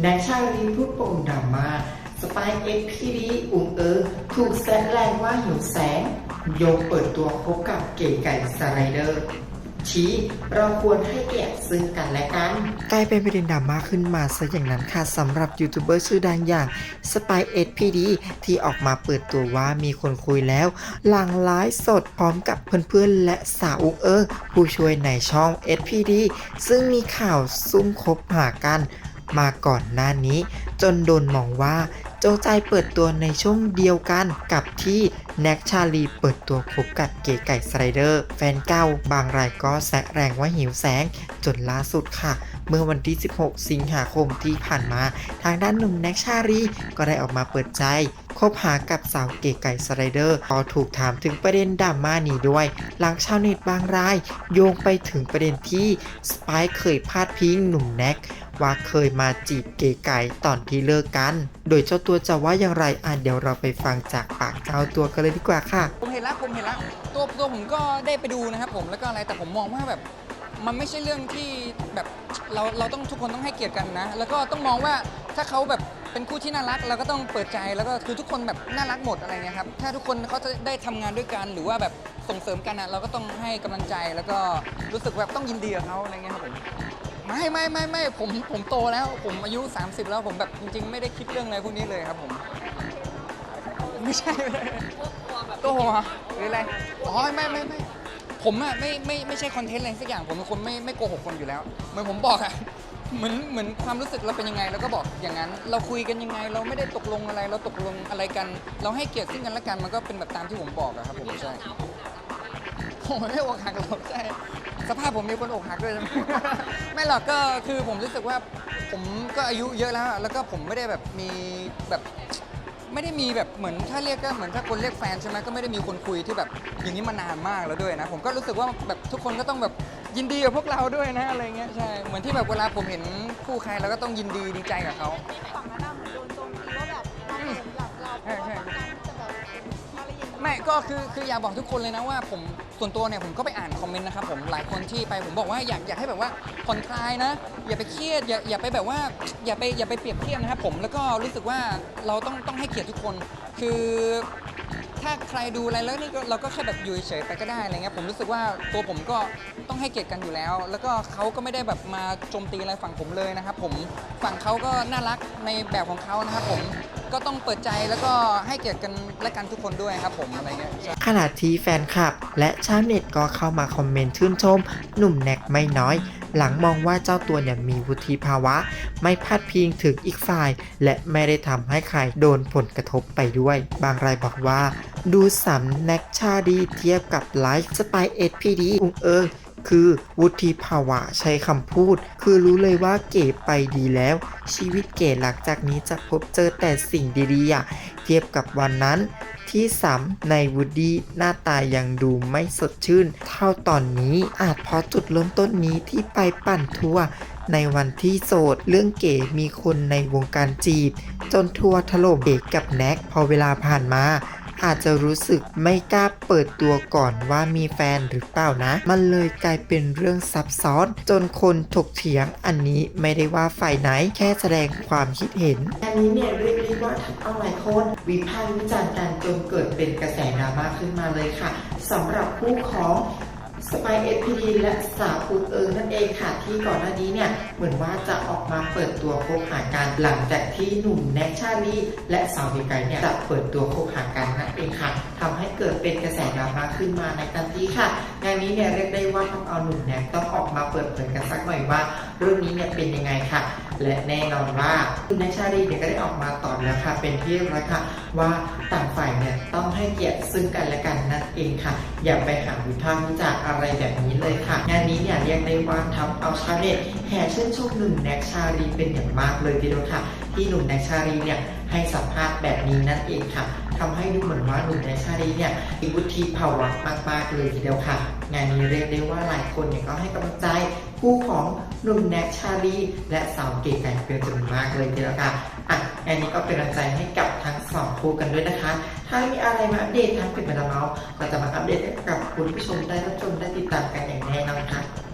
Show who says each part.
Speaker 1: แนกชาลีพูดปมดราม่าสไปเอ็กพีดีอุงเอิงถูกแซะแรงว่าหิวแสง โยงเปิดตัวคบกับเก๋ไก่สไลเดอร์ ชี้เราควรให้เกียรติซึ่งกันและกัน กลายเป็นประเด็นดราม่าขึ้นมาซะอย่างนั้นค่ะสำหรับยูทูบเบอร์ชื่อดังอย่าง Spy SPD ที่ออกมาเปิดตัวว่ามีคนคุยแล้ว หลังไลฟ์สดพร้อมกับเพื่อนๆ และสาวอุกเอิงผู้ช่วยในช่อง SPD ซึ่งมีข่าวซุ่มคบหากัน มาก่อนหน้านี้ จนโดนมองว่าโจใจเปิดตัวในช่วงเดียวกันกับที่แน็กชาลีเปิดตัวคบกับเก๋ไก่สไลเดอร์ แฟนเก่าบางรายก็แซะแรงว่าหิวแสง จนล่าสุดค่ะ เมื่อวันที่ 16 สิงหาคมที่ผ่านมา ทางด้านหนุ่มแน็กชาลีก็ได้ออกมาเปิดใจคบหากับสาวเก๋ไก่สไลเดอร์พอถูกถามถึงประเด็นดราม่านี้ด้วย หลังชาวเน็ตบางราย โยงไปถึงประเด็นที่สไปค์เคยพาดพิงหนุ่มแน็ก ว่าเคยมาจีบเก๋ไก่ตอนที่เลิกกัน โดยเจ้าตัวจะว่าอย่างไรอะเดี๋ยวเราไปฟังจากปากเจ้าตัวกันเลยดีกว่าค่ะ
Speaker 2: ผมเห็นแล้วผมเห็นแล้วตัวตัวผมก็ได้ไปดูนะครับผมแล้วก็อะไรแต่ผมมองว่าแบบมันไม่ใช่เรื่องที่แบบเราเราต้องทุกคนต้องให้เกียรติกันนะ แล้วก็ต้องมองว่าถ้าเขาแบบเป็นคู่ที่น่ารักเราก็ต้องเปิดใจแล้วก็คือทุกคนแบบน่ารักหมดอะไรเงี้ยครับถ้าทุกคนเขาจะได้ทำงานด้วยกันหรือว่าแบบส่งเสริมกันนะเราก็ต้องให้กำลังใจแล้วก็รู้สึกแบบต้องยินดีกับเขาอะไรเงี้ยครับผม ไม่ไม่ไม่ไม่ผมผมโตแล้ว ผมอายุ 30 แล้วผมแบบจริง ๆ ไม่ได้คิดเรื่องอะไรพวกนี้เลยครับผม ไม่ใช่ตัวหัวหรืออะไรอ๋อไม่ไม่ไม่ผมอะไม่ไม่ไม่ใช่คอนเทนต์อะไรสักอย่างผมเป็นคนไม่ไม่โกหกคนอยู่แล้ว เหมือนผมบอกอะเหมือนเหมือนความรู้สึกเราเป็นยังไงเราก็บอกอย่างนั้น เราคุยกันยังไง เราไม่ได้ตกลงอะไร เราตกลงอะไรกัน เราให้เกียรติซึ่งกันและกันมันก็เป็นแบบตามที่ผมบอกอะครับผมใช่ผมไม่ได้อกหักหรอกใช่ สภาพผมมีคนอกหักด้วยใช่ไหม ไม่หรอกก็คือผมรู้สึกว่าผมก็อายุเยอะแล้วอะแล้วก็ผมไม่ได้แบบมีแบบไม่ได้มีแบบเหมือนถ้าเรียกก็เหมือนถ้าคนเรียกแฟนใช่ไหมก็ไม่ได้มีคนคุยที่แบบอย่างนี้มานานมากแล้วด้วยนะ ผมก็รู้สึกว่าแบบทุกคนก็ต้องแบบยินดีกับพวกเราด้วยนะอะไรเงี้ยใช่เหมือนที่แบบเวลาผมเห็นคู่ใครเราก็ต้องยินดีดีใจกับเขา
Speaker 3: ฝั่งนั้นะนโก็
Speaker 2: คือคืออยากบอกทุกคนเลยนะว่าผมส่วนตัวเนี่ยผมก็ไปอ่านคอมเมนต์นะครับผมหลายคนที่ไปผมบอกว่าอยากอยากให้แบบว่าผ่อนคลายนะ อย่าไปเครียดอย่าอย่าไปแบบว่าอย่าไปอย่าไปเปรียบเทียบนะครับผมแล้วก็รู้สึกว่าเราต้องต้องให้เกียรติทุกคน คือ ถ้าใครดูอะไรแล้วนี่ก็เราก็แค่แบบอยู่เฉยๆไปก็ได้อะไรเงี้ยผมรู้สึกว่าตัวผมก็ต้องให้เกียรติกันอยู่แล้ว แล้วก็เขาก็ไม่ได้แบบมาโจมตีอะไรฝั่งผมเลยนะครับผมฝั่งเขาก็น่ารักในแบบของเขานะครับผมก็ต้องเปิดใจแล้วก็ให้เกียรติกันและกันทุกคนด้วยครับผมอะไรเงี้ย
Speaker 1: ขณะที่แฟนคลับ และชาวเน็ตก็เข้ามาคอมเมนต์ชื่นชม หนุ่มแน็กไม่น้อย หลังมองว่าเจ้าตัวเนี่ยมีวุฒิภาวะ ไม่พาดพิงถึงอีกฝ่าย และไม่ได้ทำให้ใครโดนผลกระทบไปด้วย บางรายบอกว่า ดูสำแน็กชาดีเทียบกับไลฟ์สไปเอ็ดพีดีอุงเอิงคือวุฒิภาวะใช้คำพูด คือรู้เลยว่าเก๋ไปดีแล้ว ชีวิตเก๋หลังจากนี้จะพบเจอแต่สิ่งดีๆเทียบกับวันนั้น ที่ซ้ำในวูดดี้หน้าตายังดูไม่สดชื่น เท่าตอนนี้อาจเพราะจุดเริ่มต้นนี้ที่ไปปั่นทัวร์ในวันที่โสดเรื่องเก๋มีคนในวงการจีบ จนทัวร์ถล่มเอกกับแน็กพอเวลาผ่านมาอาจจะรู้สึกไม่กล้าเปิดตัวก่อนว่ามีแฟนหรือเปล่านะ มันเลยกลายเป็นเรื่องซับซ้อน จนคนถกเถียงอันนี้ไม่ได้ว่าฝ่ายไหนแค่แสดงความคิดเห็น อันนี้เนี่ยเรียกได้ ว่าทำเอาหลายคนวิพากษ์วิจารณ์กันจนเกิดเป็นกระแสดราม่าขึ้นมาเลยค่ะสำหรับคู่ของสไปเอพีดีและสาวอุกเอิงนั่นเองค่ะ ที่ก่อนหน้านี้เนี่ยเหมือนว่าจะออกมาเปิดตัวคบหากันหลังจากที่หนุ่มแน็กชาลีและสาวเบไกเนี่ยจะเปิดตัวคบหากันนั่นเองค่ะทำให้เกิดเป็นกระแสดราม่าขึ้นมาในทันทีค่ะงานนี้เนี่ยเรียกได้ว่าต้องเอาหนุ่มแน็กต้องออกมาเปิดเผยกันสักหน่อยว่า เรื่องนี้เนี่ยเป็นยังไงค่ะ และแน่นอนว่าคุณแน็กชาลีเนี่ยก็ได้ออกมาตอบแล้วค่ะเป็นที่เรียบร้อยค่ะว่าต่างฝ่ายเนี่ยต้องให้เกียรติซึ่งกันและกันนั่นเองค่ะ อย่าไปหาวิพากษ์วิจารณ์อะไรแบบนี้เลยค่ะงานนี้เนี่ยเรียกได้ว่าทำเอาชาวเน็ตแห่ชื่นชมหนุ่มแน็กชาลีเป็นอย่างมากเลยทีเดียวค่ะ ที่หนุ่มแน็กชาลีเนี่ยให้สัมภาษณ์แบบนี้นั่นเองค่ะทำให้ดูเหมือนว่าหนุ่มแน็กชาลีเนี่ยมีวุฒิภาวะมากๆเลยทีเดียวค่ะ งานนี้เรียกได้ว่าหลายคนเนี่ยก็ให้กำลังใจ คู่ของหนุ่มแน็กชาลีและสาวเก๋ไก่เป็นจำนวนมากเลยทีเดียวค่ะอะอันนี้ก็เป็นกำลังใจให้กับทั้งสองคู่กันด้วยนะคะ ถ้ามีอะไรมาอัปเดตทางเพจมาดามเมาส์ก็จะมาอัปเดตให้กับคุณผู้ชมได้รับชมได้ติดตามกันอย่างแน่นอนค่ะ